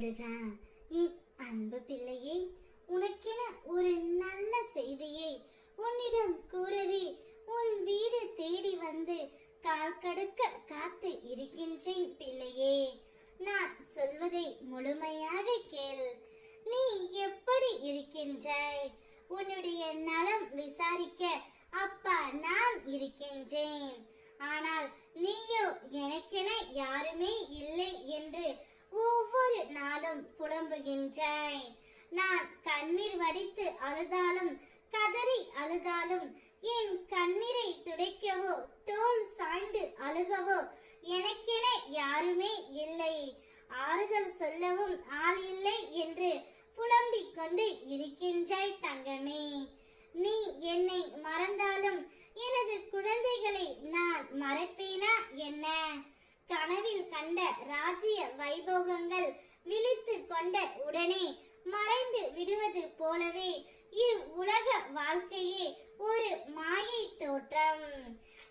முருகா என் அன்பு பிள்ளையே உனக்கென ஒரு நல்ல செய்தியை உன்னிடம் கூறவே உன் வீடு தேடி வந்து கால் கடுக்க காத்து இருக்கின்றேன் பிள்ளையே. நான் சொல்வதை முழுமையாக கேள். நீ எப்படி இருக்கின்றாய்? உன்னுடைய நலம் விசாரிக்க அப்பா நான் இருக்கின்றேன். ஆனால் நீயோ எனக்கென யாருமே இல்லை. புலம்புகின்றாய் நான் கண்ணீர் வடித்து அழுதாலும் கதறி அழுதாலும் என் கண்ணீரை துடைக்கவோ தோல் சாய்ந்து அழுகவோ எனக்கென யாருமே இல்லை. ஆறுதல் சொல்லவும் ஆள் இல்லை என்று புலம்பிக் கொண்டு இருக்கின்றாய் தங்கமே. நீ என்னை மறந்தாலும் எனது குழந்தைகளை நான் மறப்பேனா என்ன? கனவில் கண்ட ராஜ்ய வைபோகங்கள் விழித்து கொண்ட உடனே மறைந்து விடுவது போலவே இவ்வுலக வாழ்க்கையே ஒரு மாயை தோற்றம்.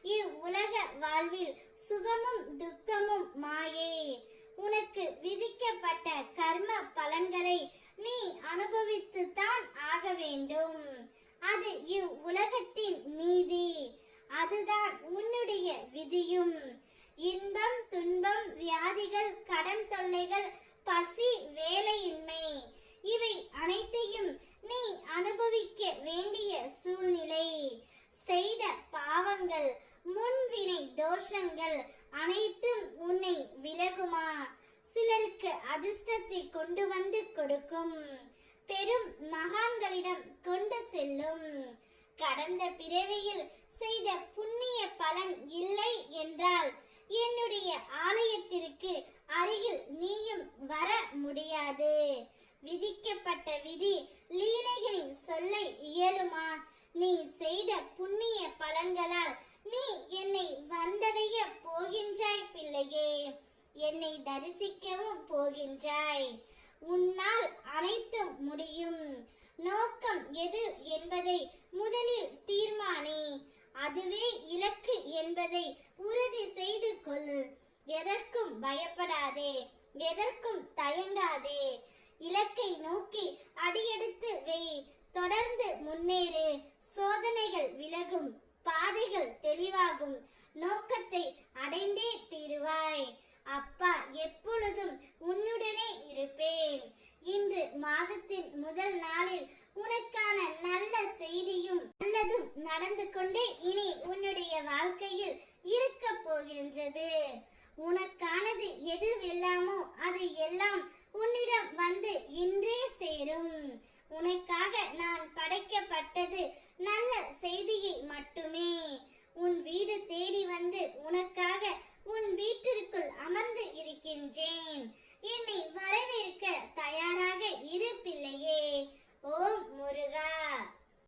இவ்வுலக வாழ்வில் சுகமும் துக்கமும் மாயே. உனக்கு விதிக்கப்பட்ட கர்ம பலன்களை நீ அனுபவித்துத்தான் ஆக வேண்டும். அது இவ்வுலகத்தின் நீதி. அதுதான் உன்னுடைய விதியும். இன்பம் துன்பம் வியாதிகள் கடன் தொல்லைகள் பசி வேலையின்மை. இவை அனைத்தையும் நீ அனுபவிக்க வேண்டிய சூழ்நிலை. செய்த பாவங்கள் முன்வினை தோஷங்கள் அனைத்தும் உன்னை விலகுமா? சிலருக்கு அதிர்ஷ்டத்தை கொண்டு வந்து கொடுக்கும். பெரும் மகான்களிடம் கொண்டு செல்லும். கடந்த பிறவியில் முடியாது. விதிக்கப்பட்ட விதி லீலைகளின் சொல்லை இயலுமா? நீ செய்த புண்ணிய பலன்களால் நீ என்னை வந்தடைய போகின்றாய் பிள்ளையே. என்னை தரிசிக்கவும் போகின்றாய். உன்னால் அனைத்தும் முடியும். நோக்கம் எது என்பதை முதலில் தீர்மானி. அதுவே இலக்கு என்பதை உறுதி செய்து கொள். எதற்கும் பயப்படாதே. எதற்கும் தயங்காதே. இலக்கை நோக்கி அடியெடுத்து வை தொடர்ந்து முன்னேறு. சோதனைகள் விலகும். பாதைகள் தெளிவாகும். நோக்கத்தை அடைந்தே தீருவாய். அப்பா எப்பொழுதும் உன்னுடனே இருப்பேன். இன்று மாதத்தின் முதல் நாளில் உனக்கான நல்ல செய்தியும் நல்லதும் நடந்து கொண்டே இனி உன்னுடைய வாழ்க்கையில் இருக்க போகின்றது. உனக்கானது எதுவெல்லாமோ அது எல்லாம் உன்னிடம் வந்து இன்றே சேரும். உனக்காக நான் படைக்கப்பட்டது நல்ல செய்தியை மட்டுமே.